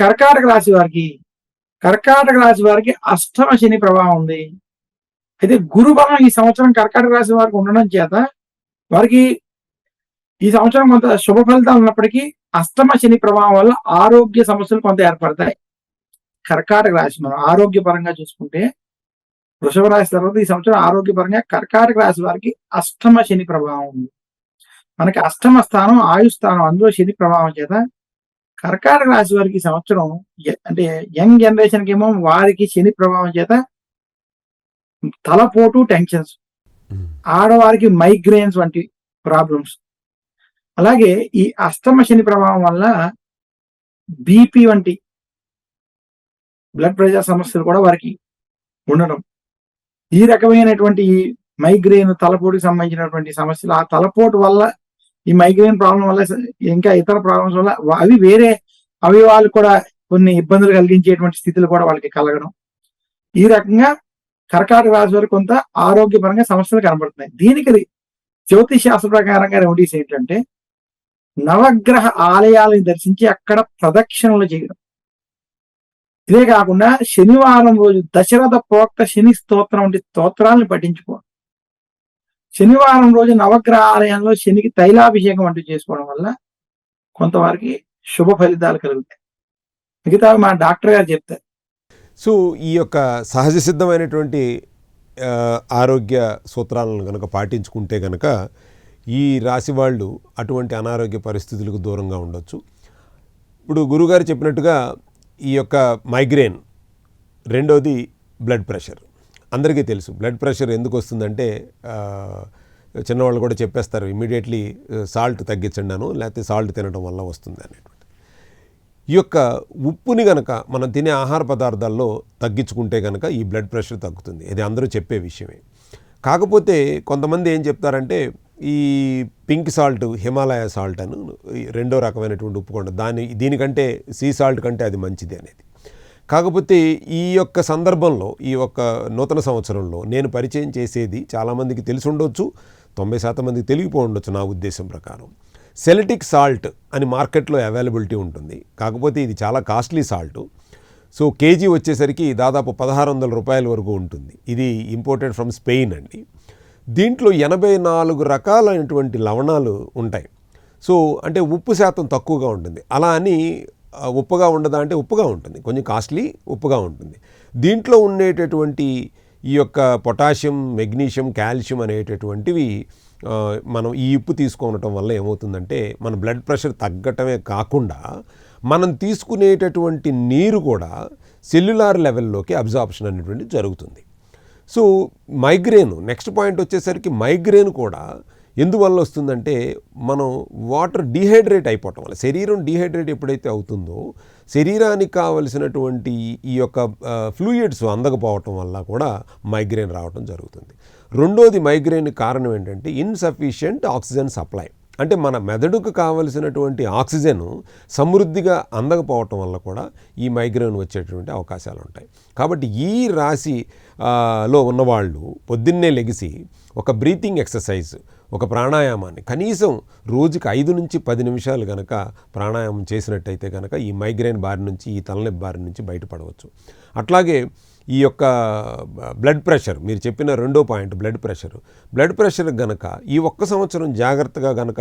కర్కాటక రాశి వారికి కర్కాటక రాశి వారికి అష్టమ శని ప్రభావం ఉంది. అయితే గురు బలం ఈ సంవత్సరం కర్కాటక రాశి వారికి ఉండడం చేత వారికి ఈ సంవత్సరం కొంత శుభ ఫలితాలు ఉన్నప్పటికీ అష్టమ శని ప్రభావం వల్ల ఆరోగ్య సమస్యలు కొంత ఏర్పడతాయి. కర్కాటక రాశి మనం ఆరోగ్యపరంగా చూసుకుంటే వృషభ రాశి తర్వాత ఈ సంవత్సరం ఆరోగ్యపరంగా కర్కాటక రాశి వారికి అష్టమ శని ప్రభావం ఉంది. మనకి అష్టమ స్థానం ఆయు స్థానం అందులో శని ప్రభావం చేత కర్కాటక రాశి వారికి సంవత్సరం అంటే యంగ్ జనరేషన్కి ఏమో వారికి శని ప్రభావం చేత తలపోటు టెన్షన్స్. ఆడవారికి మైగ్రేన్స్ వంటి ప్రాబ్లమ్స్. అలాగే ఈ అష్టమ శని ప్రభావం వల్ల బీపీ వంటి బ్లడ్ ప్రెషర్ సమస్యలు కూడా వారికి ఉండడం. ఈ రకమైనటువంటి ఈ మైగ్రేన్ తలపోటుకి సంబంధించినటువంటి సమస్యలు ఆ తలపోటు వల్ల ఈ మైగ్రేన్ ప్రాబ్లం వల్ల ఇంకా ఇతర ప్రాబ్లమ్స్ వల్ల అవి వేరే అవయవాలు కూడా కొన్ని ఇబ్బందులు కలిగించేటువంటి స్థితులు కూడా వాళ్ళకి కలగడం. ఈ రకంగా కర్కాటక రాశి వారు కొంత ఆరోగ్యపరంగా సమస్యలు కనబడుతున్నాయి. దీనికి జ్యోతిష్ శాస్త్ర ప్రకారంగా రెమెడీస్ ఏంటంటే నవగ్రహ ఆలయాలను దర్శించి అక్కడ ప్రదక్షిణలు చేయడం. ఇదే కాకుండా శనివారం రోజు దశరథ ప్రోక్త శని స్తోత్రం వంటి స్తోత్రాలను పఠించుకోవడం. శనివారం రోజు నవగ్రహ ఆలయంలో శనికి తైలాభిషేకం అంటూ చేసుకోవడం వల్ల కొంతవరకు శుభ ఫలితాలు కలుగుతాయి. మిగతా మా డాక్టర్ గారు చెప్తారు. సో ఈ యొక్క సహజ సిద్ధమైనటువంటి ఆరోగ్య సూత్రాలను కనుక పాటించుకుంటే కనుక ఈ రాశి వాళ్ళు అటువంటి అనారోగ్య పరిస్థితులకు దూరంగా ఉండొచ్చు. ఇప్పుడు గురుగారు చెప్పినట్టుగా ఈ యొక్క మైగ్రేన్ రెండోది బ్లడ్ ప్రెషర్. అందరికీ తెలుసు. బ్లడ్ ప్రెషర్ ఎందుకు వస్తుందంటే చిన్నవాళ్ళు కూడా చెప్పేస్తారు ఇమీడియట్లీ సాల్ట్ తగ్గించండాను లేకపోతే సాల్ట్ తినడం వల్ల వస్తుంది అనేటువంటి. ఈ యొక్క ఉప్పుని గనక మనం తినే ఆహార పదార్థాల్లో తగ్గించుకుంటే కనుక ఈ బ్లడ్ ప్రెషర్ తగ్గుతుంది. ఇది అందరూ చెప్పే విషయమే. కాకపోతే కొంతమంది ఏం చెప్తారంటే ఈ పింక్ సాల్ట్ హిమాలయ సాల్ట్ అని రెండో రకమైనటువంటి ఉప్పు కొండ దాని దీనికంటే సీ సాల్ట్ కంటే అది మంచిది అనేది. కాకపోతే ఈ యొక్క సందర్భంలో ఈ యొక్క నూతన సంవత్సరంలో నేను పరిచయం చేసేది చాలామందికి తెలిసి ఉండొచ్చు తొంభై శాతం మందికి తెలియపో ఉండొచ్చు నా ఉద్దేశం ప్రకారం. సెలటిక్ సాల్ట్ అని మార్కెట్లో అవైలబిలిటీ ఉంటుంది. కాకపోతే ఇది చాలా కాస్ట్లీ సాల్ట్. సో కేజీ వచ్చేసరికి దాదాపు పదహారు వందల రూపాయల వరకు ఉంటుంది. ఇది ఇంపోర్టెడ్ ఫ్రమ్ స్పెయిన్ అండి. దీంట్లో ఎనభై నాలుగు రకాలైనటువంటి లవణాలు ఉంటాయి. సో అంటే ఉప్పు శాతం తక్కువగా ఉంటుంది. అలా అని ఉప్పుగా ఉండదా అంటే ఉప్పుగా ఉంటుంది. కొంచెం కాస్ట్లీ ఉప్పుగా ఉంటుంది. దీంట్లో ఉండేటటువంటి ఈ యొక్క పొటాషియం మెగ్నీషియం కాల్షియం అనేటటువంటివి మనం ఈ ఉప్పు తీసుకోవటం వల్ల ఏమవుతుందంటే మన బ్లడ్ ప్రెషర్ తగ్గటమే కాకుండా మనం తీసుకునేటటువంటి నీరు కూడా సెల్యులార్ లెవెల్లోకి అబ్జార్ప్షన్ అనేటువంటి జరుగుతుంది. సో మైగ్రేన్ నెక్స్ట్ పాయింట్ వచ్చేసరికి మైగ్రేన్ కూడా ఎందువల్ల వస్తుందంటే మనం వాటర్ డీహైడ్రేట్ అయిపోవటం వల్ల శరీరం డీహైడ్రేట్ ఎప్పుడైతే అవుతుందో శరీరానికి కావలసినటువంటి ఈ యొక్క ఫ్లూయిడ్స్ అందకపోవటం వల్ల కూడా మైగ్రేన్ రావటం జరుగుతుంది. రెండోది మైగ్రేన్ కారణం ఏంటంటే ఇన్సఫిషియంట్ ఆక్సిజన్ సప్లై అంటే మన మెదడుకు కావలసినటువంటి ఆక్సిజన్ సమృద్ధిగా అందకపోవటం వల్ల కూడా ఈ మైగ్రేన్ వచ్చేటువంటి అవకాశాలు ఉంటాయి కాబట్టి ఈ రాశి లో ఉన్నవాళ్ళు పొద్దున్నే లెగిసి ఒక బ్రీతింగ్ ఎక్సర్సైజ్ ఒక ప్రాణాయామాన్ని కనీసం రోజుకి ఐదు నుంచి పది నిమిషాలు కనుక ప్రాణాయామం చేసినట్టయితే కనుక ఈ మైగ్రేన్ బారి నుంచి ఈ తలనొప్పి బారి నుంచి బయటపడవచ్చు. అట్లాగే ఈ యొక్క బ్లడ్ ప్రెషర్ మీరు చెప్పిన రెండో point blood pressure. Blood pressure గనక ఈ ఒక్క సంవత్సరం జాగ్రత్తగా గనక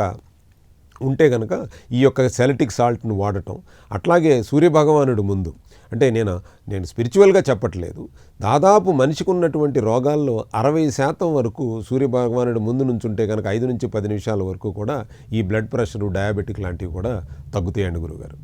ఉంటే గనక ఈ యొక్క సెలటిక్ సాల్ట్ను వాడటం అట్లాగే సూర్యభగవానుడు ముందు అంటే నేను నేను స్పిరిచువల్గా చెప్పట్లేదు. దాదాపు మనిషికి ఉన్నటువంటి రోగాల్లో అరవై శాతం వరకు సూర్యభగవానుడు ముందు నుంచి ఉంటే కనుక ఐదు నుంచి పది నిమిషాల వరకు కూడా ఈ బ్లడ్ ప్రెషరు డయాబెటిక్ లాంటివి కూడా తగ్గుతాయండి గురుగారు